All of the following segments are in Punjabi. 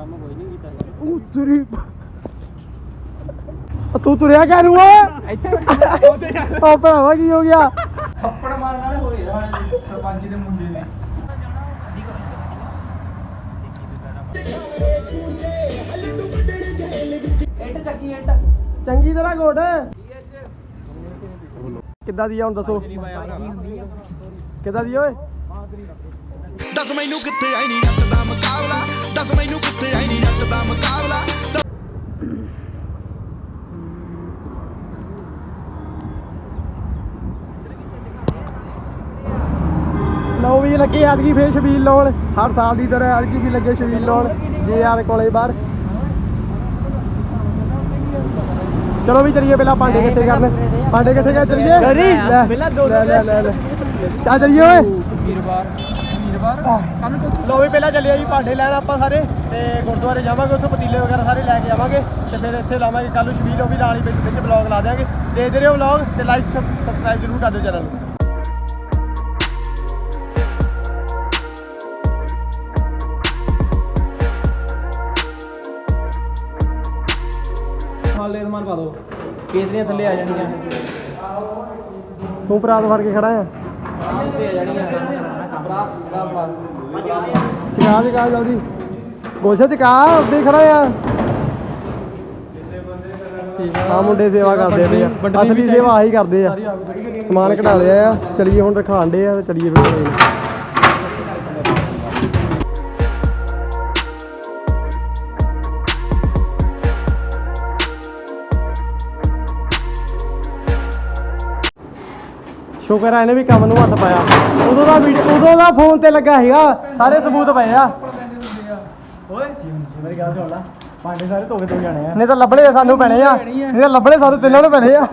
ਕੰਮ ਕੋਈ ਨਹੀਂ ਕੀਤਾ ਉਹ ਤੁਰੀ ਉਹ ਤੂੰ ਤੁਰਿਆ ਕਹਿ ਨੂੰ ਓਏ ਇੱਥੇ ਉਹ ਭਰਾਵਾ ਕੀ ਹੋ ਗਿਆ? ਥੱਪੜ ਮਾਰਨ ਵਾਲੇ ਹੋਏ ਸਰਪੰਚ ਦੇ ਮੁੰਡੇ ਨੇ। ਚੰਗੀ ਤਰ੍ਹਾਂ ਗੋਡ ਕਿੱਦਾਂ ਦੀ ਆ ਹੁਣ ਦੱਸੋ? ਕਿੱਦਾਂ ਦੀ ਓਏ? ਦੱਸ ਮੈਨੂੰ ਕਿੱਥੇ ਆਈ ਨਹੀਂ ਜੱਟ ਦਾ ਮੁਕਾਬਲਾ? ਦੱਸ ਮੈਨੂੰ ਕਿੱਥੇ ਆਈ ਨਹੀਂ ਜੱਟ ਦਾ ਮੁਕਾਬਲਾ? ਲਓ ਵੀ ਲੱਗੇ ਐਤਕੀ ਫੇਰ ਛਬੀਲ ਲਾਉਣ। ਹਰ ਸਾਲ ਦੀ ਤਰ੍ਹਾਂ ਐਤਕੀ ਵੀ ਲੱਗੇ ਛਬੀਲ ਲਾਉਣ। ਜੇ ਯਾਰ ਕੋਲੇ ਬਾਹਰ। ਚਲੋ ਵੀ ਚਲੀਏ ਪਹਿਲਾਂ ਭਾਂਡੇ ਇਕੱਠੇ ਕਰਨ। ਭਾਂਡੇ ਇਕੱਠੇ ਕਰ ਚਲੀਏ। ਲੈ, ਪਹਿਲਾਂ ਦੋ ਲੈ ਲੈ ਲੈ। ਚੱਲ ਚਲੀਏ ਓਏ। ਵੀਰਵਾਰ। ਕੰਮ ਤੋਂ ਲਓ ਵੀ ਪਹਿਲਾਂ ਚੱਲਿਆ ਜੀ ਭਾਂਡੇ ਲੈਣ ਆਪਾਂ ਸਾਰੇ ਤੇ ਗੁਰਦੁਆਰੇ ਜਾਵਾਂਗੇ ਉੱਥੋਂ ਪਤੀਲੇ ਵਗੈਰਾ ਸਾਰੇ ਲੈ ਕੇ ਆਵਾਂਗੇ ਤੇ ਫਿਰ ਇੱਥੇ ਲਾਵਾਂਗੇ ਕੱਲ ਨੂੰ ਸ਼ਬੀਲ ਉਹ ਵੀ ਨਾਲ ਹੀ ਵਿੱਚ ਵਿੱਚ ਬਲੌਗ ਲਾ ਦਿਆਂਗੇ। ਦੇਖਦੇ ਰਹੋ ਬਲੌਗ ਤੇ ਲਾਈਕ ਸਬਸਕ੍ਰਾਈਬ ਜ਼ਰੂਰ ਕਰ ਦਿਓ ਚੈਨਲ ਨੂੰ। ਹਾਲੇ ਰਮਾਨ ਪਾ ਦੋ ਕੇਤਰੀਆਂ ਥੱਲੇ ਆ ਜਾਣੀਆਂ। ਤੂੰ ਪਰਾਤ ਫੜ ਕੇ ਖੜਾ ਆ। ਤੇ ਆ ਜਾਣੀਆਂ। ਬਰਾਤ ਚਕਾ ਚਕਾ ਜਲਦੀ ਗੋਸ਼ਾ ਚਕਾ ਉੱਤੇ ਹੀ ਖੜਾ ਆ ਆ ਮੁੰਡੇ ਸੇਵਾ ਕਰਦੇ ਪਏ ਆ। ਅਸਲੀ ਸੇਵਾ ਆਹੀ ਕਰਦੇ ਆ। ਸਮਾਨ ਕਢਾ ਲਿਆ ਆ। ਚਲੀਏ ਹੁਣ ਰਖਾਣ ਡੇ ਆ ਤੇ ਚਲੀਏ ਫਿਰ। ਸ਼ੁਕਰ ਆ ਇਹਨੇ ਵੀ ਕੰਮ ਨੂੰ ਹੱਥ ਪਾਇਆ। ਉਦੋਂ ਦਾ ਵੀ ਉਦੋਂ ਦਾ ਫੋਨ ਤੇ ਲੱਗਾ ਸੀਗਾ ਸਾਰੇ ਸਬੂਤ ਪਏ ਆ। ਓਏ। ਮੇਰੀ ਗੱਲ ਸੁਣ ਲੈ ਭਾਂਡੇ ਸਾਰੇ ਧੋ ਕੇ ਧੋ ਜਾਣੇ ਆ। ਨਹੀਂ ਤਾਂ ਲੱਭਣੇ ਤਾਂ ਸਾਨੂੰ ਪੈਣੇ ਆ। ਨਹੀਂ ਤਾਂ ਲੱਭਣੇ ਸਾਨੂੰ ਤਿੰਨਾਂ ਨੂੰ ਪੈਣੇ ਆ।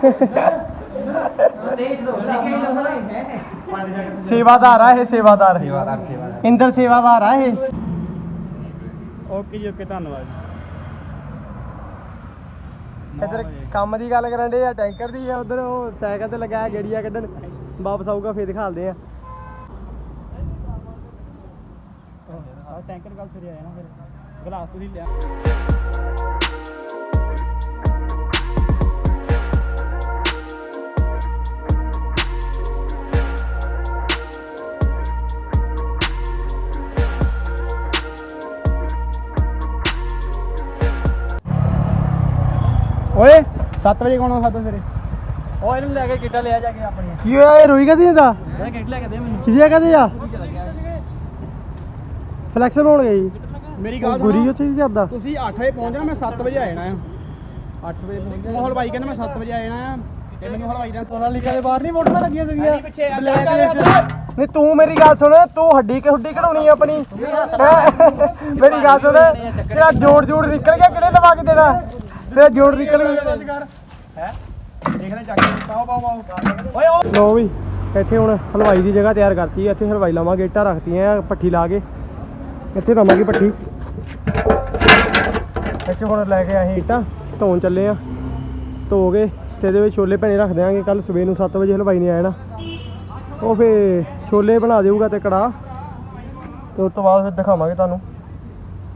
ਸੇਵਾਦਾਰ ਆ ਇਹ ਸੇਵਾਦਾਰ। ਸੇਵਾਦਾਰ ਸੇਵਾਦਾਰ। ਇੰਦਰ ਸੇਵਾਦਾਰ ਆ ਇਹ। ਓਕੇ ਜੀ ਓਕੇ ਧੰਨਵਾਦ ਇੱਧਰ ਕੰਮ ਦੀ ਗੱਲ ਕਰਨ ਦੇ ਆ ਟੈਂਕਰ ਦੀ ਆ ਉਧਰ ਉਹ ਸਾਈਕਲ ਤੇ ਲਗਾਇਆ ਗੇੜੀਆਂ ਕੱਢਣ। ਵਾਪਸ ਆਊਗਾ, ਫੇਰ ਦਿਖਾਲਦੇ ਆ। ਆ ਟੈਂਕਰ ਗੱਲ ਸਰੀ ਆਇਆ ਨਾ ਫਿਰ। ਗਲਾਸ ਤੁਸੀਂ ਲਿਆ। ਓਏ 7 ਵਜੇ ਕੋਣ ਖਾਦਾ ਸਵੇਰੇ? ਉਹ ਇਹਨੂੰ ਲੈ ਕੇ ਕਿੱਟਾ ਲਿਆ ਜਾ ਕੇ ਆਪਣੀ। ਕੀ ਹੋਇਆ ਇਹ ਰੋਈ ਕਦੀ ਦਾ ਇਹ ਕਿੱਟ ਲੈ ਕੇ ਦੇ ਮੈਨੂੰ। ਕਿਹਦੇ ਕਹਦੇ ਆ? ਫਲੈਕਸਰ ਹੋਣ ਗਈ। ਮੇਰੀ ਉਹ ਗੁਰੀ ਉੱਥੇ ਕੀ ਕਰਦਾ ਤੁਸੀਂ 8 ਵਜੇ ਪਹੁੰਚ ਜਾਣਾ ਮੈਂ 7 ਵਜੇ ਆ ਜਾਣਾ ਆ। 8 ਵਜੇ ਪਹੁੰਚ ਹਲਵਾਈ ਕਹਿੰਦਾ ਮੈਂ 7 ਵਜੇ ਆ ਜਾਣਾ ਆ। ਤੇ ਮੈਨੂੰ ਹਲਵਾਈ ਦਾ ਸੋਨਾਲੀਕਾ ਦੇ ਬਾਹਰ ਨਹੀਂ ਮੋਟਰਾਂ ਲੱਗੀਆਂ ਸੀਗੀਆਂ। ਪਿੱਛੇ ਬਲੈਕ ਨਹੀਂ ਤੂੰ ਮੇਰੀ ਗੱਲ ਸੁਣ ਤੂੰ ਹੱਡੀ ਕਿ ਹੁੱਡੀ ਕਢਾਉਣੀ ਆ ਆਪਣੀ? ਮੇਰੀ ਗੱਲ ਸੁਣ ਤੇਰਾ ਜੋੜ ਜੋੜ ਨਿਕਲ ਗਿਆ ਕਿਹਨੇ ਲਵਾ ਕੇ ਦੇਣਾ? ਤੇਰਾ ਜੋੜ ਨਿਕਲ ਗਿਆ। ਹੈ? ਦੇਖ ਚੱਕ ਕੇ। ਪਾਓ ਪਾਓ ਪਾਓ। ਓਏ, ਓ। ਲੋ ਵੀ, ਇੱਥੇ ਹੁਣ ਹਲਵਾਈ ਦੀ ਜਗ੍ਹਾ ਤਿਆਰ ਕਰਤੀ ਹੈ ਇੱਥੇ ਹਲਵਾਈ ਲਾਵਾਂਗੇ, ਇੱਟਾਂ ਰੱਖਤੀਆਂ ਪੱਠੀ ਲਾ ਕੇ। ਇੱਥੇ ਲਾਵਾਂਗੇ ਪੱਠੀ। ਇੱਥੇ ਹੁਣ ਲੈ ਕੇ ਆਏ ਇੱਟਾਂ, ਧੋਣ ਚੱਲੇ ਆ। ਧੋ ਕੇ ਤੇ ਇਹਦੇ ਵਿੱਚ ਛੋਲੇ ਭੈਣੇ ਰੱਖ ਦਿਆਂਗੇ। ਕੱਲ ਸਵੇਰ ਨੂੰ 7 ਵਜੇ ਹਲਵਾਈ ਨੇ ਆ ਜਾਣਾ ਉਹ ਫੇ ਛੋਲੇ ਬਣਾ ਦੇਊਗਾ ਤੇ ਕੜਾ ਤੇ ਉਸ ਤੋਂ ਬਾਅਦ ਫਿਰ ਦਿਖਾਵਾਂਗੇ ਤੁਹਾਨੂੰ।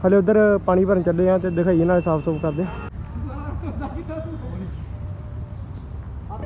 ਹਲੇ ਉਧਰ ਪਾਣੀ ਭਰਨ ਚੱਲੇ ਆ ਤੇ ਦਿਖਾਈਏ, ਨਾਲੇ ਸਾਫ਼ ਸੁਫ ਕਰਦੇ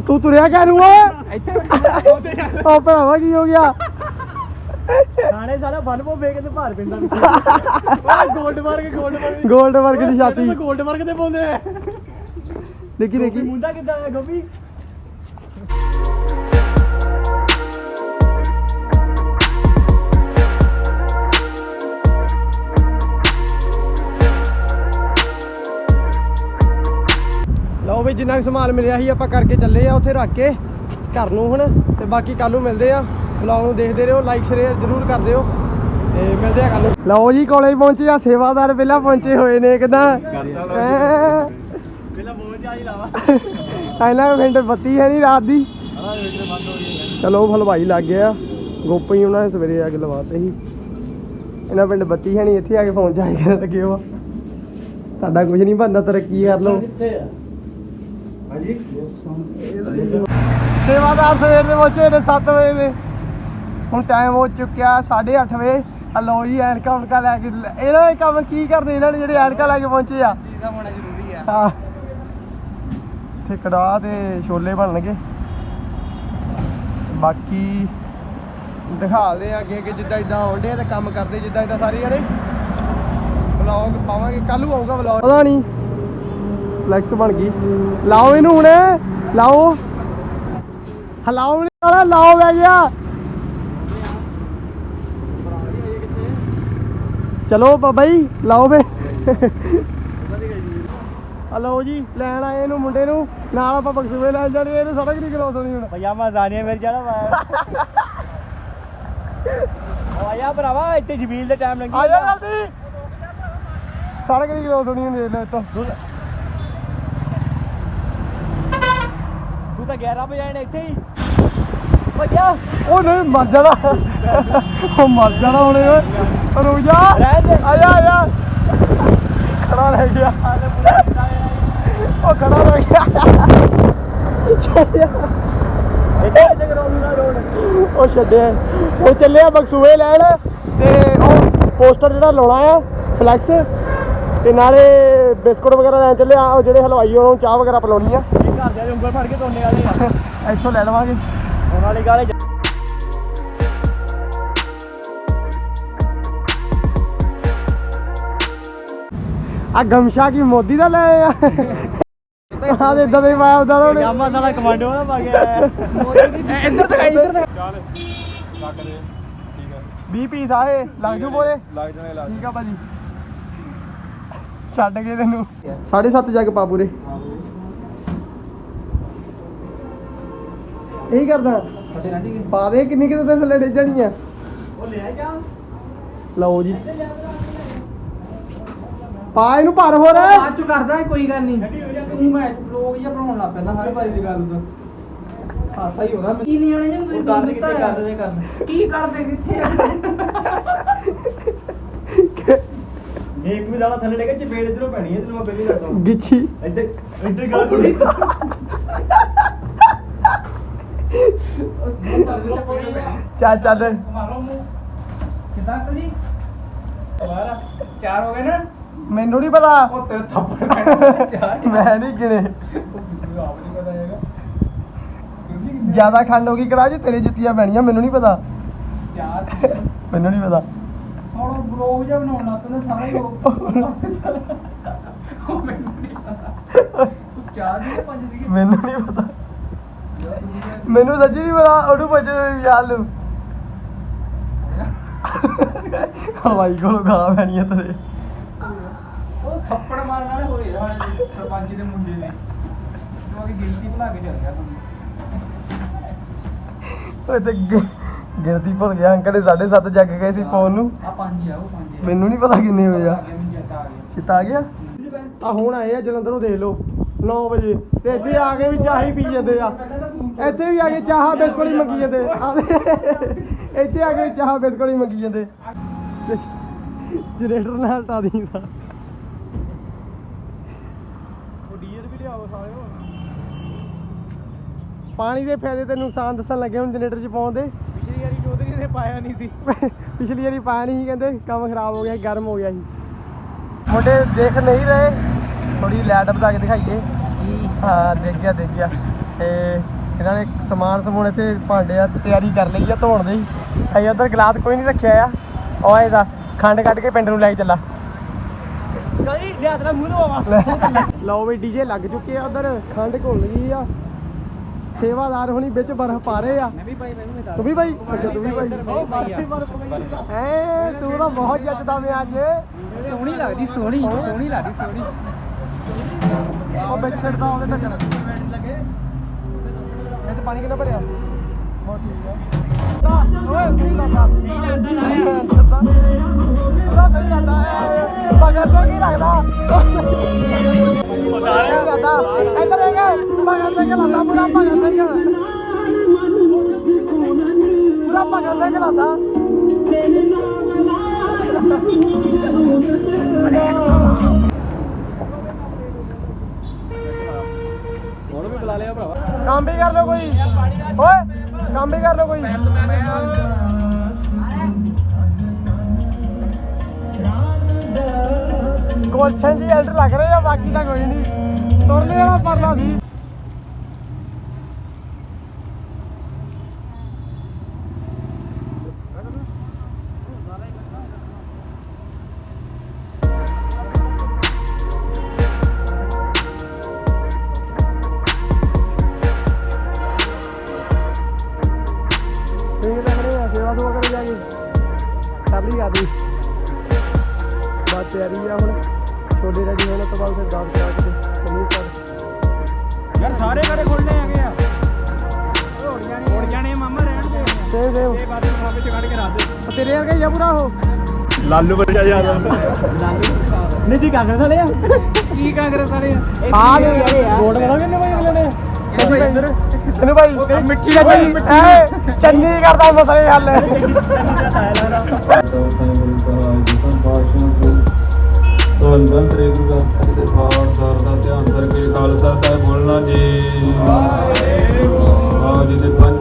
ਤੂੰ ਤੁਰਿਆ ਕਹਿ ਨੂੰ ਓਏ ਇੱਥੇ ਉਹ ਭਰਾਵਾ ਕੀ ਹੋ ਗਿਆ? ਥਾਣੇ ਸਾਲਾ ਬਨ ਪੋ ਵੇਖ ਤੇ ਭਾਰ ਵਿੱਚ ਓਏ gold mark gold mark gold ਵਰਗ ਦੀ ਛਾਤੀ। ਗੋਲਡ ਮਾਰਕ ਤੇ ਆ? ਦੇਖੀ ਦੇਖੀ। ਮੁੰਡਾ ਕਿੱਦਾਂ ਆ ਗੋਪੀ? ਵੀ ਜਿੰਨਾ ਸਮਾਨ ਮਿਲਿਆ ਸੀ ਆਪਾਂ ਕਰਕੇ ਚੱਲੇ ਆ ਉੱਥੇ ਰੱਖ ਕੇ ਘਰ ਨੂੰ ਹੁਣ ਤੇ ਬਾਕੀ ਕੱਲ ਨੂੰ ਮਿਲਦੇ ਆ। ਵਲੌਗ ਨੂੰ ਦੇਖਦੇ ਰਹੋ ਲਾਈਕ ਸ਼ੇਅਰ ਜ਼ਰੂਰ ਕਰ ਦਿਓ ਤੇ ਮਿਲਦੇ ਆ ਕੱਲ ਨੂੰ। ਲਓ ਜੀ ਕਾਲਜ ਪਹੁੰਚੇ ਆ ਸੇਵਾਦਾਰ ਪਹਿਲਾਂ ਪਹੁੰਚੇ ਹੋਏ ਨੇ ਕਿਦਾਂ ਪਹਿਲਾਂ ਪਹੁੰਚ ਆਈ ਲਾਵਾ ਇਹਨਾਂ ਪਿੰਡ ਬੱਤੀ ਹੈ ਨਹੀਂ ਰਾਤ ਦੀ। ਚਲੋ ਹਲਵਾਈ ਲੱਗ ਗਿਆ। ਗੋਪੀ ਉਹਨਾਂ ਨੇ ਸਵੇਰੇ ਆ ਕੇ ਲਵਾਤੇ ਸੀ। ਇਹਨਾਂ ਪਿੰਡ ਬੱਤੀ ਹੈ ਨਹੀਂ ਇੱਥੇ ਆ ਕੇ ਫੋਨ ਕਰਨ ਲੱਗੇ ਹੋ ਤੁਹਾਡਾ ਕੁਝ ਨਹੀਂ ਬੰਦਾ ਤਰੱਕੀ ਕਰ ਲਓ। ਹਾਂਜੀ। ਸੇਵਾਦਾਰ ਸਵੇਰ ਦੇ ਪਹੁੰਚੇ ਨੇ 7 ਵਜੇ ਦੇ ਹੁਣ ਟਾਈਮ ਹੋ ਚੁੱਕਿਆ 8:30 ਵਜੇ। ਹਲੋ ਜੀ ਐਨਕਾਂ ਉਨਕਾਂ ਲੈ ਕੇ ਇਹਨਾਂ ਨੇ ਕੰਮ ਕੀ ਕਰਨੇ? ਇਹਨਾਂ ਨੇ ਜਿਹੜੇ ਐਨਕਾਂ ਲੈ ਕੇ ਪਹੁੰਚੇ ਆ। ਚੀਜ਼ ਦਾ ਹੋਣਾ ਜ਼ਰੂਰੀ ਆ। ਹਾਂ। ਇੱਥੇ ਕੜਾਹ ਤੇ ਛੋਲੇ ਬਣਨਗੇ। ਬਾਕੀ ਦਿਖਾਲਦੇ ਆ ਅੱਗੇ ਅੱਗੇ ਜਿੱਦਾਂ ਇਦਾਂ ਆਉਂਦੇ ਆ ਤੇ ਕੰਮ ਕਰਦੇ ਜਿੱਦਾਂ ਇਦਾਂ ਸਾਰੇ ਜਣੇ। ਵਲੌਗ ਪਾਵਾਂਗੇ। ਕੱਲ ਨੂੰ ਆਊਗਾ ਵਲੌਗ ਪਤਾ ਨਹੀਂ ਫਲੈਕਸ ਬਣ ਗਈ। ਲਾਓ ਇਹਨੂੰ ਹੁਣ ਲਾਓ। ਹਲਾਓ ਨਹੀਂ ਵਾਲਾ ਲਾਓ ਬੈ ਗਿਆ। ਚਲੋ ਬਾਬਾ ਜੀ ਲਾਓ ਵੇ ਹਲੋ ਜੀ ਲੈਣ ਆਏ ਇਹਨੂੰ ਮੁੰਡੇ ਨੂੰ। ਨਾਲ ਆਪਾਂ ਬਕਸੂਏ ਲੈਣ ਜਾਣੇ ਇਹਨੂੰ ਸੜਕ ਨਹੀਂ ਕਲੋਸ ਹੋਣੀ ਹੁਣ। ਪਜਾਮਾ ਜ਼ਾਨੀਆ ਮੇਰੇ ਜਾਣਾ ਵਾ। ਆਇਆ ਭਰਾਵਾ ਇੱਥੇ ਜਮੀਲ ਦੇ ਟਾਈਮ ਲੰਗੀ ਆ ਜਾ ਜਲਦੀ। ਸੜਕ ਨਹੀਂ ਕਲੋਸ ਹੋਣੀ ਹੁਣ ਦੇਖ ਲੈ ਇੱਥੋਂ ਤੂੰ ਤਾਂ 11 ਵਜੇ ਆਣਾ ਇੱਥੇ ਹੀ। ਭੱਜਿਆ ਉਹ ਨਹੀਂ ਮਰ ਜਾਣਾ। ਉਹ ਮਰ ਜਾਣਾ ਹੁਣੇ ਓਏ ਰੁਕ ਜਾ। ਰਹਿ ਦੇ। ਆ ਜਾ ਆ ਜਾ। ਖੜਾ ਰਹਿ ਗਿਆ। ਉਹ ਖੜਾ ਰਹਿ ਗਿਆ। ਛੱਡਿਆ ਇੱਥੇ ਰੋਡ? ਉਹ ਛੱਡਿਆ। ਉਹ ਚੱਲੇ ਆ ਬਕਸੂਏ ਲੈਣ ਤੇ ਉਹ ਪੋਸਟਰ ਜਿਹੜਾ ਲਾਉਣਾ ਆ ਫਲੈਕਸ ਤੇ ਨਾਲੇ ਬਿਸਕੁਟ ਵਗੈਰਾ ਲੈਣ ਚੱਲੇ ਆ ਉਹ ਜਿਹੜੇ ਹਲਵਾਈ ਉਹਨਾਂ ਨੂੰ ਚਾਹ ਵਗੈਰਾ ਪਿਲਾਉਣੀ ਆ। ਘਰ ਦੇ ਉਂਗਲ ਫੜ ਕੇ ਵਾਲੇ ਆ। ਇੱਥੋਂ ਲੈ ਲਵਾਂਗੇ। ਹੁਣ ਵਾਲੀ ਗਾਲੇ ਆ ਗਮਸ਼ਾ ਕੀ ਮੋਦੀ ਦਾ ਲੈ ਆ ਆ ਦੇ ਇਦਾਂ ਦੇ ਪਾਇਆ ਉਦਾਂ ਉਹਨੇ ਕਮਾਂਡੋ ਨਾ ਪਾ ਗਿਆ। ਇੱਧਰ ਤੱਕ ਇੱਧਰ ਤੱਕ 20 ਪੀਸ ਆਏ ਲੱਗ ਜੂ ਪੂਰੇ? ਲੱਗ ਜਾਣੇ ਲੱਗ ਠੀਕ ਆ ਭਾਜੀ। ਛੱਡ ਕੇ ਤੈਨੂੰ। 7.5 ਜੱਗ ਪਾ ਪੂਰੇ। ਇਹੀ ਕਰਦਾ। ਪਾ ਦੇ ਕਿੰਨੀ ਕਿਤੇ ਤੇ ਥੱਲੇ ਡੇ ਜਾਣੀਆਂ ਉਹ ਲੈ ਜਾ। ਲਓ ਜੀ। ਪਾ ਇਹਨੂੰ ਭਰ ਹੋਰ। ਬਾਅਦ ਚ ਕਰਦਾ ਕੋਈ ਗੱਲ ਨਹੀਂ। ਤੂੰ ਮੈਂ ਲੋਕ ਜਿਹਾ ਬਣਾਉਣ ਲੱਗ ਪੈਂਦਾ ਹਰ ਵਾਰੀ ਦੀ ਗੱਲ ਦਾ ਹਾਸਾ ਹੀ ਹੋਦਾ ਕੀ ਨਹੀਂ ਆਣੇ ਜੇ ਤੁਸੀਂ ਕਰ ਕਿੱਥੇ ਕਰਦੇ ਕਰਦੇ ਕੀ ਕਰਦੇ ਕਿੱਥੇ ਜੇ ਇੱਕ ਵੀ ਦਾਣਾ ਥੱਲੇ ਡੇਗਾ ਚਪੇੜ ਇਧਰੋਂ ਪੈਣੀ ਹੈ ਤੈਨੂੰ ਮੈਂ ਪਹਿਲੀ ਦੱਸਾਂ। ਗਿੱਚੀ ਇੱਧਰ ਇੱਧਰ ਗੱਲ ਥੋੜੀ ਚੱਲ ਚੱਲ। ਮਾਰੋ ਮੂੰਹ ਕਿਦਾਂ ਕਰੀ ਦੁਬਾਰਾ ਚਾਰ ਹੋ ਮੈਨੂੰ ਨਹੀਂ ਪਤਾ। ਉਹ ਤੇਰੇ ਥੱਪੜ ਚਾਰ ਮੈਂ ਨਹੀਂ ਗਿਣੇ। ਜ਼ਿਆਦਾ ਖੰਡ ਹੋ ਗਈ ਕੜਾ ਜੀ ਤੇਰੇ ਜੁੱਤੀਆਂ ਪੈਣੀਆਂ, ਮੈਨੂੰ ਨਹੀਂ ਪਤਾ। ਚਾਰ ਮੈਨੂੰ ਨਹੀਂ ਪਤਾ। ਹੁਣ ਬਲੌਗ ਜਿਹਾ ਬਣਾਉਣ ਲੱਗ ਪੈਂਦਾ ਲੋਕ ਉਹ ਮੈਨੂੰ ਨਹੀਂ ਪਤਾ ਤੂੰ ਚਾਰ ਦੀ ਪੰਜ ਸੀਗੀ ਮੈਨੂੰ ਨਹੀਂ ਪਤਾ। ਮੈਨੂੰ ਸੱਚੀ ਨਹੀਂ ਪਤਾ ਉਹਨੂੰ ਪੁੱਛ ਵਿਸ਼ਾਲ ਨੂੰ ਹਲਵਾਈ ਕੋਲੋਂ ਗਾ ਪੈਣੀ ਆ ਤੇਰੇ। ਉਹ ਥੱਪੜ ਮਾਰਨ ਵਾਲੇ ਹੋਏ ਸਾਡੇ ਸਰਪੰਚ ਦੇ ਮੁੰਡੇ ਦੇ। ਜੋ ਕਿ ਗਿਣਤੀ ਭੁਲਾ ਕੇ ਚੱਲ ਗਿਆ ਓਏ ਤੇ ਗਿ- ਗਿਣਤੀ ਭੁੱਲ ਗਿਆ ਅੰਕਲ ਨੇ 7.5 ਜੱਗ ਗਏ ਸੀ ਫੋਨ ਨੂੰ। ਆ ਪੰਜ ਆ ਉਹ ਪੰਜ ਮੈਨੂੰ ਨਹੀਂ ਪਤਾ ਕਿੰਨੇ ਹੋਏ ਆ। ਮੈਨੂੰ ਚੇਤਾ ਆ ਗਿਆ। ਚਿੱਤਾ ਆ ਗਿਆ? ਆ ਹੁਣ ਆਏ ਆ ਜਲੰਧਰੋਂ ਦੇਖ ਲਓ। 9 ਵਜੇ। ਤੇ ਇੱਥੇ ਆ ਕੇ ਵੀ ਚਾਹ ਹੀ ਪੀ ਜਾਂਦੇ ਆ। ਇੱਥੇ ਵੀ ਆ ਕੇ ਚਾਹ ਬਿਸਕੁਟ ਹੀ ਮੰਗੀ ਜਾਂਦੇ। ਇੱਥੇ ਆ ਕੇ ਚਾਹ ਬਿਸਕੁਟ ਹੀ ਮੰਗੀ ਜਾਂਦੇ। ਜਨਰੇਟਰ ਨਾਲ ਹਟਾ ਦੀ ਸਾ ਉਹ ਡੀਜ਼ਲ ਵੀ ਲਿਆਓ ਸਾਲਿਓ। ਪਾਣੀ ਦੇ ਫਾਇਦੇ ਤੇ ਨੁਕਸਾਨ ਦੱਸਣ ਲੱਗੇ ਹੁਣ ਜਨਰੇਟਰ 'ਚ ਪਾਉਣ ਦੇ। ਪਿਛਲੀ ਵਾਰੀ ਚੌਧਰੀ ਨੇ ਪਾਇਆ ਨਹੀਂ ਸੀ। ਪਿਛਲੀ ਵਾਰੀ ਪਾਇਆ ਨਹੀਂ ਸੀ ਕਹਿੰਦੇ ਕੰਮ ਖਰਾਬ ਹੋ ਗਿਆ ਗਰਮ ਹੋ ਗਿਆ ਸੀ। ਮੁੰਡੇ ਦੇਖ ਨਹੀਂ ਰਹੇ। ਥੋੜੀ ਲਾਈਟ ਬਤਾ ਕੇ ਦਿਖਾਈਏ। ਹਾਂ ਦੇਖ ਗਿਆ ਦੇਖ ਗਿਆ। ਤੇ ਇਹਨਾਂ ਨੇ ਸਮਾਨ ਸਮੂਨ ਇੱਥੇ ਭਾਂਡੇ ਆ ਤਿਆਰੀ ਕਰ ਲਈ ਆ ਧੋਣ ਦੀ। ਅਸੀਂ ਉਧਰ ਗਲਾਸ ਕੋਈ ਨਹੀਂ ਰੱਖਿਆ ਆ। ਉਹ ਇਹਦਾ ਖੰਡ ਕੱਢ ਕੇ ਪਿੰਡ ਨੂੰ ਲੈ ਚੱਲਾ। ਕਦੀ ਲਿਆ ਤੇਰਾ ਮੂੰਹ ਲਵਾਵਾ ਲਓ ਵੀ ਡੀਜੇ ਲੱਗ ਚੁੱਕੇ ਆ ਉਧਰ ਖੰਡ ਘੁਲ ਗਈ ਆ। ਸੇਵਾਦਾਰ ਹੁਣੀ ਵਿੱਚ ਬਰਫ਼ ਪਾ ਰਹੇ ਆ। ਮੈਂ ਵੀ ਭਾਈ ਮੈਨੂੰ ਵੀ ਤੂੰ ਵੀ ਭਾਈ ਅੱਛਾ ਤੂੰ ਵੀ ਭਾਈ। ਐ ਤੂੰ ਤਾਂ ਬਹੁਤ ਜੱਜਦਾ ਮੈਂ ਅੱਜ। ਸੋਹਣੀ ਲੱਗਦੀ ਸੋਹਣੀ ਸੋਹਣੀ ਲੱਗਦੀ ਸੋਹਣੀ। ਉਹ ਵਿੱਚ ਛੱਡਦਾ ਉਹਦੇ ਤੱਕ ਲੱਗੇ। ਇਹ ਤੇ ਪਾਣੀ ਕਿੰਨਾ ਭਰਿਆ? ਬਹੁਤ ਠੀਕ ਆ ਓਏ ਸਹੀ ਲੱਗਦਾ ਸਹੀ ਲੱਗਦਾ ਪੂਰਾ ਸਹੀ ਲੱਗਦਾ ਭਗਤ ਸਿੰਘ ਹੀ ਲੱਗਦਾ? ਪਤਾ ਨਹੀਂ। ਲੱਗਦਾ ਇੱਧਰ ਦੇਖ। ਭਗਤ ਸਿੰਘ ਲੱਗਦਾ ਪੂਰਾ ਭਗਤ ਸਿੰਘ। ਪੂਰਾ ਭਗਤ ਸਿੰਘ ਲੱਗਦਾ ਹੁਣ ਵੀ ਬੁਲਾ ਲਿਆ ਭਰਾਵਾ। ਕੰਮ ਵੀ ਕਰ ਲਓ ਕੋਈ। ਓਏ, ਕੰਮ ਵੀ ਕਰ ਲਓ ਕੋਈ। ਗੁਲਸ਼ਨ ਜੀ ਐਲਟਰ ਲੱਗ ਰਹੇ ਆ, ਬਾਕੀ ਤਾਂ ਕੋਈ ਨਹੀਂ। ਤੁਰਨੇ ਵਾਲਾ ਪਰਲਾ ਸੀ। ਜਾਣੇ ਮਾਮਾ ਰਹਿਣ ਦੇ। ਸੇਵ ਸੇਵ ਇਹ ਬਾਅਦ ਵਿੱਚ ਖਾਪੇ ਚ ਕੱਢ ਕੇ ਰੱਖ ਦੇ ਉਹ ਤੇਰੇ ਵਰਗਾ ਹੀ ਆ ਪੂਰਾ ਉਹ। ਲਾਲੂ ਵਰਗਾ ਯਾਦ ਨਹੀਂ ਜੀ ਕਾਂਗਰਸ ਵਾਲੇ ਆ। ਕੀ ਕਾਂਗਰਸ ਵਾਲੇ ਆ? ਆ? ਗਏ ਯਾਰੇ ਵੋਟ ਬਣਾ ਕਿੰਨੇ ਵਜੇ ਅਗਲੇ ਨੇ। ਇਹਨੂੰ ਭਾਈ ਭਾਈ ਮਿੱਠੀ ਚੰਨੀ ਚੰਨੀ ਕਰਦਾ ਮਸਲੇ ਹੱਲ ਦੇ ਦਰ ਦਾ ਧਿਆਨ ਕਰਕੇ ਖਾਲਸਾ ਸਾਹਿਬ ਬੋਲਣਾ ਜੀ ਵਾਹਿਗੁਰੂ ਜੀ ਦੇ ਪੰਜ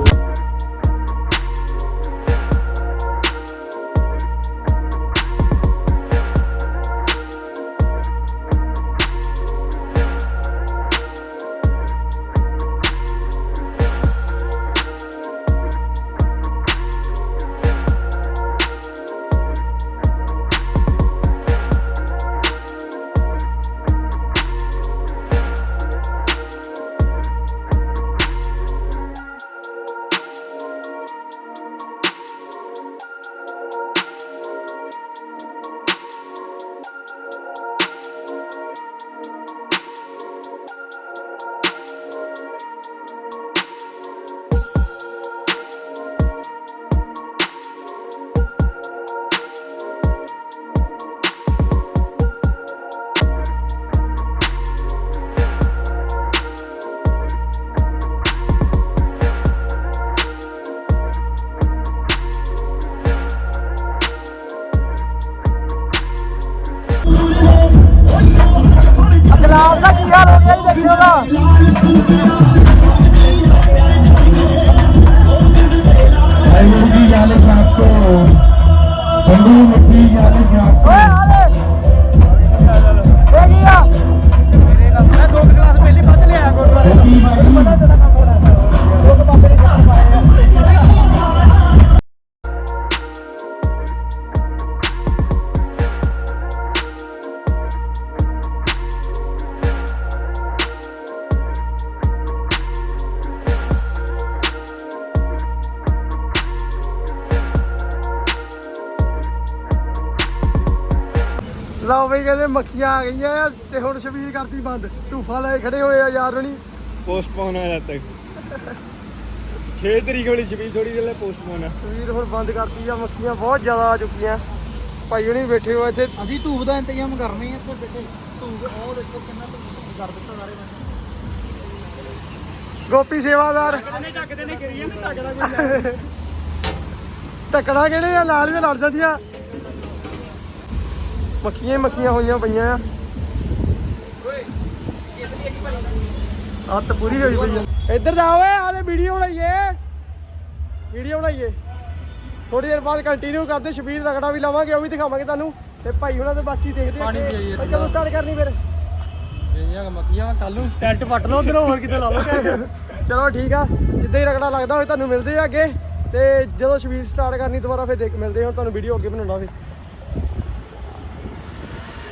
ਬੰਦ ਧੂਫਾਂ ਲਾਏ ਖੜੇ ਹੋਏ ਆ ਯਾਰ ਰਣੀ ਪੋਸਟਪੋਨ ਹੈ ਜਦ ਤੱਕ। 6 ਤਰੀਕ ਵਾਲੀ ਛਬੀ ਥੋੜੀ ਜਿਹੀ ਪੋਸਟਪੋਨ ਹੈ ਸ਼ਬੀਰ ਹੁਣ ਬੰਦ ਕਰਤੀ ਆ ਮੱਖੀਆਂ ਬਹੁਤ ਜ਼ਿਆਦਾ ਆ ਚੁੱਕੀਆਂ। ਭਾਈ ਹੁਣੀ ਬੈਠੇ ਹੋ ਇੱਥੇ। ਅਸੀਂ ਧੂਪ ਦਾ ਇੰਤਜ਼ਾਮ ਕਰਨੇ ਆ ਇੱਥੇ ਬੈਠੇ। ਧੂਪ ਉਹ ਦੇਖੋ ਕਿੰਨਾ ਧੂਪ ਕਰ ਦਿੱਤਾ ਸਾਰੇ ਨੇ। ਗੋਪੀ ਸੇਵਾਦਾਰ। ਨੇ ਚੱਕਦੇ ਨੇ ਕਰੀਏ ਨਾ ਚੱਕਦਾ ਕੋਈ ਟੱਕਣਾ ਕਿਹੜੇ ਆ ਨਾਲ ਹੀ ਲੜ ਜਾਂਦੀਆਂ। ਮੱਖੀਆਂ ਮੱਖੀਆਂ ਹੋਈਆਂ ਪਈਆਂ ਆ। ਹੱਥ ਪੂਰੀ ਹੋਈ ਪਈ ਆ। ਇੱਧਰ ਜਾ ਓਏ ਆ ਤੇ ਵੀਡੀਓ ਬਣਾਈਏ। ਵੀਡੀਓ ਬਣਾਈਏ। ਥੋੜੀ ਦੇਰ ਬਾਅਦ ਕੰਟੀਨਿਊ ਕਰਦੇ ਸ਼ਬੀਰ ਰਗੜਾ ਵੀ ਲਾਵਾਂਗੇ ਉਹ ਵੀ ਦਿਖਾਵਾਂਗੇ ਤੁਹਾਨੂੰ। ਤੇ ਭਾਈ ਹੁਣਾਂ ਦੇ ਬਾਕੀ ਦੇਖਦੇ ਪਾਣੀ ਵੀ ਆਈਏ ਭਾਈ ਕਦੋਂ ਸਟਾਰਟ ਕਰਨੀ ਫਿਰ? ਇਹ ਮੱਕੀਆਂ ਕੱਲ ਨੂੰ ਟੈਂਟ ਪੱਟ ਲਓ ਉਧਰੋਂ ਹੋਰ ਕਿਤੇ ਲਾ ਲਓ। ਚਲੋ ਠੀਕ ਆ ਜਿੱਦਾਂ ਹੀ ਰਗੜਾ ਲੱਗਦਾ ਹੋਵੇ ਤੁਹਾਨੂੰ ਮਿਲਦੇ ਆ ਅੱਗੇ। ਤੇ ਜਦੋਂ ਸ਼ਬੀਰ ਸਟਾਰਟ ਕਰਨੀ ਦੁਬਾਰਾ ਫਿਰ ਦੇਖ ਮਿਲਦੇ ਹਾਂ ਤੁਹਾਨੂੰ ਵੀਡੀਓ ਅੱਗੇ ਬਣਾਉਣਾ ਹੋਵੇ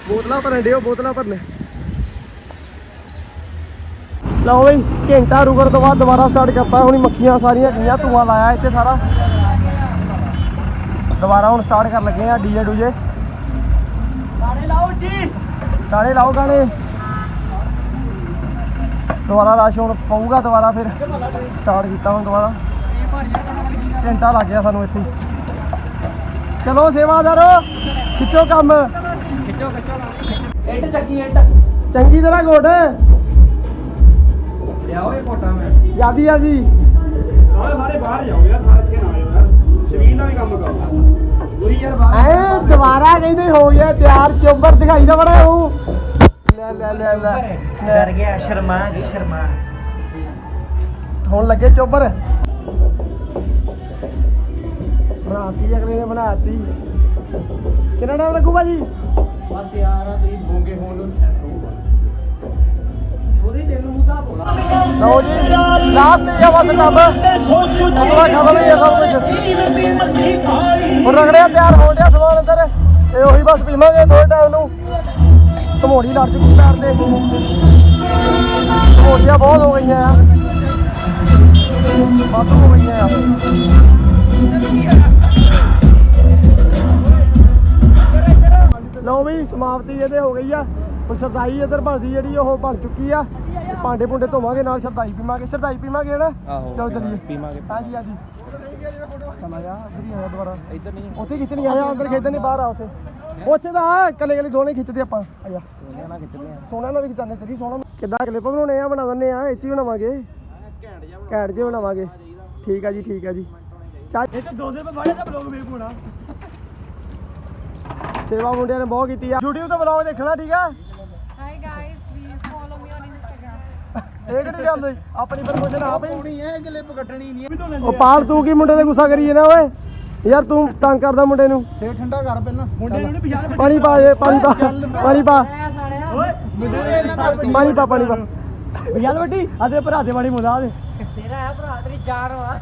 ਬੋਤਲਾਂ ਭਰਨ ਦਿਓ ਬੋਤਲਾਂ ਭਰਨੇ। ਲਓ ਬਈ ਘੰਟਾ ਰੁਕਣ ਤੋਂ ਬਾਅਦ ਦੁਬਾਰਾ ਸਟਾਰਟ ਕਰਤਾ ਹੁਣੀ ਮੱਖੀਆਂ ਸਾਰੀਆਂ ਗਈਆਂ ਧੂਆਂ ਲਾਇਆ ਇੱਥੇ ਸਾਰਾ। ਦੁਬਾਰਾ ਹੁਣ ਸਟਾਰਟ ਕਰਨ ਲੱਗੇ ਆ ਡੀਜੇ ਡੂਜੇ। ਗਾਣੇ ਲਾਓ ਜੀ। ਗਾਣੇ ਲਾਓ ਗਾਣੇ। ਦੁਬਾਰਾ ਰਸ਼ ਹੁਣ ਪਊਗਾ ਦੁਬਾਰਾ ਫਿਰ। ਸਟਾਰਟ ਕੀਤਾ ਹੁਣ ਦੁਬਾਰਾ। ਘੰਟਾ ਲੱਗ ਗਿਆ ਸਾਨੂੰ ਇੱਥੇ। ਚਲੋ ਸੇਵਾਦਾਰੋ ਖਿੱਚੋ ਕੰਮ। ਇੱਟ ਚੱਕੀ ਇੱਟ ਚੰਗੀ ਤਰ੍ਹਾਂ ਗੋਡ। ਲਿਆਓ ਇਹ ਕੋਟਾ ਮੈਂ। ਯਾਦੀ ਯਾਦੀ ਸਾਰੇ ਬਾਹਰ ਜਾਓ ਯਾਰ ਸਾਰੇ ਇੱਥੇ ਨਾ ਆਇਓ ਯਾਰ। ਸ਼ਰੀਰ ਨਾਲ ਵੀ ਕੰਮ ਕਰੋ। ਪੂਰੀ ਯਾਰ ਬਾਹਰ ਐ ਦੁਬਾਰਾ ਕਹਿੰਦੇ ਹੋ ਗਿਆ ਤਿਆਰ ਚੋਬਰ ਦਿਖਾਈ ਦਾ ਬੜਾ ਉਹ। ਲੈ ਲੈ ਲੈ ਲੈ। ਡਰ ਗਿਆ ਸ਼ਰਮਾ ਗਈ ਸ਼ਰਮਾ। ਹੁਣ ਲੱਗੇ ਚੋਬਰ ਬਣਾਤੀ ਅਗਲੇ ਨੇ ਬਣਾਤੀ। ਕਿੰਨਾ ਟਾਈਮ ਲੱਗੂ ਭਾਜੀ ਬਸ ਤਿਆਰ ਆ ਤੁਸੀਂ ਬੋਂਗੇ ਹੋਣ ਨੂੰ ਸੈੱਟ ਲਓ ਜੀ ਲਾਸਟ ਹੀ ਆ ਬਸ ਕੰਮ। ਅਗਲਾ ਖਤਮ ਹੀ ਆ ਸਭ ਕੁਝ ਹੁਣ ਰਗੜਿਆ ਤਿਆਰ ਹੋ ਗਿਆ ਸਮਾਨ ਅੰਦਰ। ਤੇ ਉਹੀ ਬਸ ਪੀਵਾਂਗੇ ਦੋ ਟਾਈਮ ਨੂੰ। ਧਮੋੜੀ ਲੜ ਚੁੱਕੀ ਪੈਰ ਤੇ। ਧਮੋੜੀਆਂ ਬਹੁਤ ਹੋ ਗਈਆਂ ਆ। ਵਾਧੂ ਹੋ ਗਈਆਂ ਆ। ਲਓ ਵੀ ਸਮਾਪਤੀ ਇਹਦੇ ਹੋ ਗਈ ਆ। ਹੁਣ ਸ਼ਰਦਾਈ ਇੱਧਰ ਬਣਦੀ ਜਿਹੜੀ ਉਹ ਬਣ ਚੁੱਕੀ ਆ। ਤੇ ਭਾਂਡੇ ਭੁੰਡੇ ਧੋਵਾਂਗੇ ਨਾਲ ਸ਼ਰਦਾਈ ਪੀਵਾਂਗੇ। ਸ਼ਰਦਾਈ ਪੀਵਾਂਗੇ ਨਾ? ਆਹੋ। ਚਲੋ ਚਲੀਏ। ਪੀਵਾਂਗੇ। ਹਾਂਜੀ ਹਾਂਜੀ। ਚਲ ਇੱਧਰ ਹੀ ਆਇਆ ਦੁਬਾਰਾ। ਇੱਧਰ ਨਹੀਂ। ਉੱਥੇ ਖਿੱਚਣੀ ਆਇਆ ਅੰਦਰ ਖੇਡਣ ਨਹੀਂ ਬਾਹਰ ਆ ਉੱਥੇ। ਉੱਥੇ ਦਾ ਆ, ਇਕੱਲੇ ਇਕੱਲੇ ਦੋਨੇ ਖਿੱਚਦੇ ਆਪਾਂ। ਆਇਆ ਸੋਹਣਾ ਨਾਲ ਖਿੱਚਦੇ ਆ। ਸੋਹਣਾ ਨਾਲ ਵੀ ਖਿੱਚਾਂਗੇ ਤੇਰੀ ਸੋਹਣਾ ਕਿੱਦਾਂ ਕਲਿੱਪ ਬਣਾਉਣੇ ਆ ਬਣਾ ਦਿੰਨੇ ਆ ਹੀ ਬਣਾਵਾਂਗੇ। ਘੈਂਟ ਜੇ ਬਣਾਵਾਂਗੇ। ਠੀਕ ਆ ਜੀ ਠੀਕ ਆ ਜੀ। ਚੱਲ। ਇਹ ਤਾਂ 200 ਰੁਪਏ ਬਾੜੇ ਦਾ ਬਲੌਗ ਵੇਖ ਹੋਣਾ। ਸੇਵਾ ਮੁੰਡਿਆਂ ਨੇ ਬਹੁਤ ਕੀਤੀ ਆ। YouTube ਤੇ ਬਲੌਗ ਦੇਖਣਾ ਠੀਕ ਆ? ਇਹ ਕਿਹੜੀ ਗੱਲ ਹੋਈ? ਆਪਣੀ ਪ੍ਰਮੋਸ਼ਨ ਆਪ ਹੀ। ਹੋਣੀ ਹੈ ਕਲਿੱਪ ਕੱਟਣੀ ਨਹੀਂ ਉਹ ਪਾਲ ਤੂੰ ਕੀ ਮੁੰਡੇ ਤੇ ਗੁੱਸਾ ਕਰੀ ਨਾ ਓਏ? ਯਾਰ ਤੂੰ ਤੰਗ ਕਰਦਾ ਮੁੰਡੇ ਨੂੰ। ਸੇ ਠੰਡਾ ਕਰ ਪਹਿਲਾਂ। ਮੁੰਡੇ ਨੂੰ ਨਹੀਂ ਪਾਣੀ ਪਾ ਜੇ ਪਾਣੀ ਪਾ ਪਾਣੀ ਪਾ। ਸਾੜਿਆ ਪਾਣੀ ਪਾ ਪਾਣੀ ਪਾ। ਬਿਆਲ ਵੱਡੀ ਆਦੇ ਭਰਾ ਦੇ ਮਾੜੀ ਮੁੰਡਾ ਦੇ। ਤੇਰਾ ਹੈ ਭਰਾ ਤੇਰੀ ਜਾਨ ਵਾ।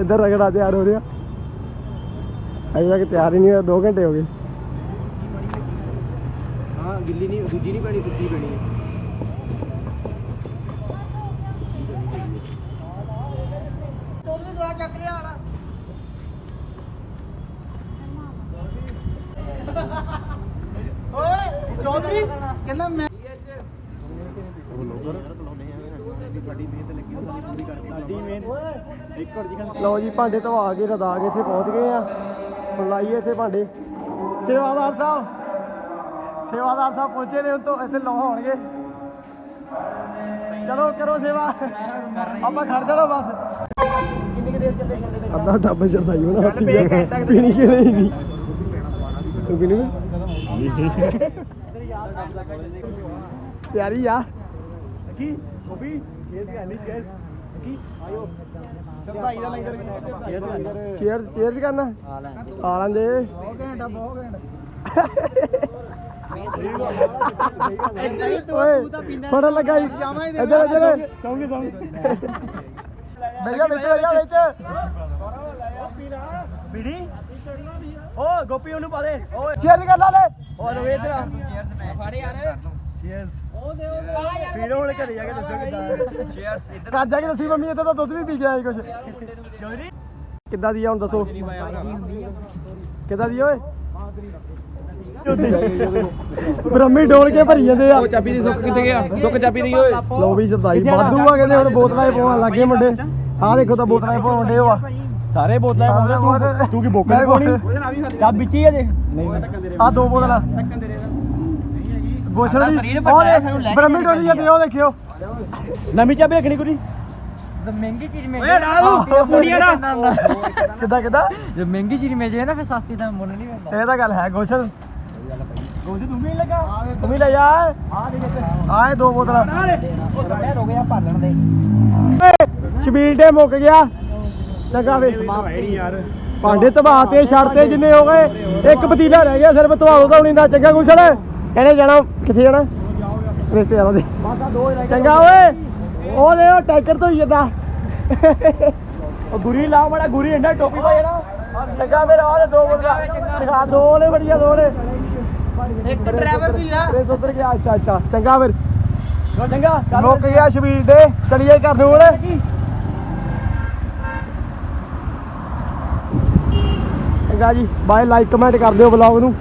ਇੱਧਰ ਰਗੜਾ ਤਿਆਰ ਹੋ ਰਿਹਾ। ਅਜੇ ਤੱਕ ਤਿਆਰ ਹੀ ਨਹੀਂ ਹੋਇਆ 2 ਘੰਟੇ ਹੋ ਗਏ। ਗਿੱਲੀ ਨਹੀਂ ਦੂਜੀ ਨਹੀਂ ਪੈਣੀ ਸੁੱਕੀ ਪੈਣੀ ਚੌਧਰੀ ਕਹਿੰਦਾ ਮੈਂ ਲਓ ਜੀ ਭਾਂਡੇ ਧਵਾ ਕੇ ਰਦਾ ਕੇ ਇੱਥੇ ਪਹੁੰਚ ਗਏ ਆ। ਹੁਣ ਲਾਈਏ ਇੱਥੇ ਭਾਂਡੇ। ਸੇਵਾਦਾਰ ਸਾਹਿਬ। ਸੇਵਾਦਾਰ ਸਾਹਿਬ ਪਹੁੰਚੇ ਨੇ ਹੁਣ ਤੋਂ ਇੱਥੇ ਲਾਉ ਹੋਣਗੇ। ਚਲੋ ਕਰੋ ਸੇਵਾ। ਆਪਾਂ ਖੜ ਜਾਣਾ ਬਸ। ਅੱਧਾ ਡੱਬਾ ਚੜਾਈ ਹੋਣਾ ਪੀਣੀ ਕਿ ਨਹੀਂ? ਨਹੀਂ ਤੂੰ ਪੀਣੀ ਤਿਆਰੀ ਆ। ਕੀ? ਗੋਪੀ ਚੇਸ ਕਰਨੀ ਚੇਸ ਕੀ? ਆਇਓ। ਸਰਦਾਈ ਦਾ ਲੰਗਰ ਚੇਸ ਕਰਨਾ ਚੇਅਰ ਚੇਅਰਸ ਕਰਨਾ? ਆ ਲੈਂਦੇ। ਬਹੁਤ ਘੈਂਟਾ ਬਹੁਤ ਘੈਂਟ। ਲੱਗਾ ਹੀ ਇੱਧਰ ਇੱਧਰ। ਸੌਂਗੇ ਸੌਂਗੇ। ਭਈਆ ਵਿੱਚ ਭਈਆ ਵਿੱਚ। ਬੀੜੀ ਓ ਗੋਪੀ ਉਹਨੂੰ ਪਾ ਦੇ। ਓਏ ਚੇਅਰਸ ਕਰ ਲਾ ਲੈ ਓ ਰਵੇ ਇਧਰ ਫੜ ਯਾਰ। ਚੀਅਰਸ ਪੀੜੋ ਹੁਣ ਘਰੇ ਜਾ ਕੇ ਦੱਸੋ ਕਿੱਦਾਂ ਚੀਅਰਸ ਇੱਧਰ। ਜਾ ਕੇ ਦੱਸੀ ਮੰਮੀ ਇੱਥੇ ਤਾਂ ਦੁੱਧ ਵੀ ਪੀ ਕੇ ਆਈ ਕੁਛ। ਕਿੱਦਾਂ ਦੀ ਆ ਹੁਣ ਦੱਸੋ। ਕਿੱਦਾਂ ਦੀ ਓਏ? ਬ੍ਰਹਮੀ ਡੋਲ ਕੇ ਭਰੀ ਜਾਂਦੇ ਆ। ਚਾਬੀ ਦੀ ਸੁੱਕ ਕਿੱਥੇ ਗਿਆ? ਸੁੱਕ ਚਾਬੀ ਦੀ ਓਏ। ਲੋ ਵੀ ਸਰਦਾਈ ਵਾਧੂ ਆ ਕਹਿੰਦੇ ਹੁਣ ਬੋਤਲਾਂ ਹੀ ਪਵਾਉਣ ਲੱਗੇ ਮੁੰਡੇ। ਆਹ ਦੇਖੋ ਤਾਂ ਬੋਤਲਾਂ ਹੀ ਪਾਉਣ ਡੇ ਆ। ਸਾਰੇ ਬੋਤਲਾਂ ਤੂੰ ਤੂੰ ਕੀ ਬੋਕਲ ਪਾਉਣੀ? ਚਾਬ ਵਿੱਚ ਹੀ ਆ ਦੇਖ ਆ ਦੋ ਬੋਤਲਾਂ। ਗੋਛੜ ਦੀ ਬ੍ਰਹਮੀ ਡੋਲੀ ਜਾਂਦੀ ਆ, ਉਹ ਦੇਖਿਓ। ਨਵੀਂ ਚਾਬੀ ਰੱਖਣੀ ਕੁੜੀ। ਜਦ ਮਹਿੰਗੀ ਚੀਜ਼ ਮਿਲ ਓਏ ਡਾਲੂ ਕੁੜੀਆਂ ਦਾ ਕਿੱਦਾਂ ਕਿੱਦਾਂ? ਜਦ ਮਹਿੰਗੀ ਚੀਜ਼ ਮਿਲ ਜਾਏ ਨਾ ਫਿਰ ਸਸਤੀ ਦਾ ਮੁੱਲ ਨਹੀਂ ਮਿਲਦਾ। ਇਹ ਤਾਂ ਗੱਲ ਹੈ ਗੋਛੜ ਗੋਛੜ ਤੂੰ ਵੀ ਲੱਗਾ। ਤੂੰ ਵੀ ਲੈ ਜਾ। ਆ ਦੇ ਆ ਇਹ ਦੋ ਬੋਤਲਾਂ। ਹੋ ਗਿਆ ਭਾਲਣ ਦੇ। ਸ਼ਬੀਲ ਡੇ ਮੁੱਕ ਗਿਆ। ਚੰਗਾ ਵੇ। ਯਾਰ। ਭਾਂਡੇ ਤਬਾ ਤੇ ਛੱਡਤੇ ਜਿੰਨੇ ਹੋ ਗਏ ਇੱਕ ਪਤੀਲਾ ਰਹਿ ਗਿਆ ਸਿਰਫ ਧਵਾ ਦੋ ਤਾਂ ਨਾ ਚੰਗਾ ਗੁਲਸ਼ਨ ਇਹਨੇ ਜਾਣਾ ਕਿੱਥੇ ਜਾਣਾ? ਰਿਸ਼ਤੇਦਾਰਾਂ ਦੇ। ਚੰਗਾ ਓਏ। ਉਹ ਦੇ ਉਹ ਟੈਂਕਰ ਤੋਂ ਜਦਾ। ਉਹ ਗੁਰੀ ਲਾ ਮੜਾ ਗੁਰੀ ਇੰਨਾ ਟੋਪੀ ਪਾ ਜਾਣਾ ਚੰਗਾ ਮੇਰਾ ਆ ਦੋ ਬੰਦਾ ਦੋ ਨੇ ਬੜੀਆਂ ਦੋ ਨੇ। ਇੱਕ ਡਰਾਈਵਰ ਦੀ ਆ। ਰੇਸ ਉਧਰ ਗਿਆ ਅੱਛਾ ਅੱਛਾ। ਚੰਗਾ ਫਿਰ। ਚੰਗਾ ਮੁੱਕ ਗਿਆ ਸ਼ਬੀਲ ਦੇ। ਚਲੀਏ ਘਰ ਨੂੰ ਹੁਣ। ਚੰਗਾ ਜੀ ਬਾਏ ਲਾਈਕ ਕਮੈਂਟ ਕਰ ਦਿਓ ਬਲੌਗ ਨੂੰ।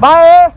ਬਾਏ।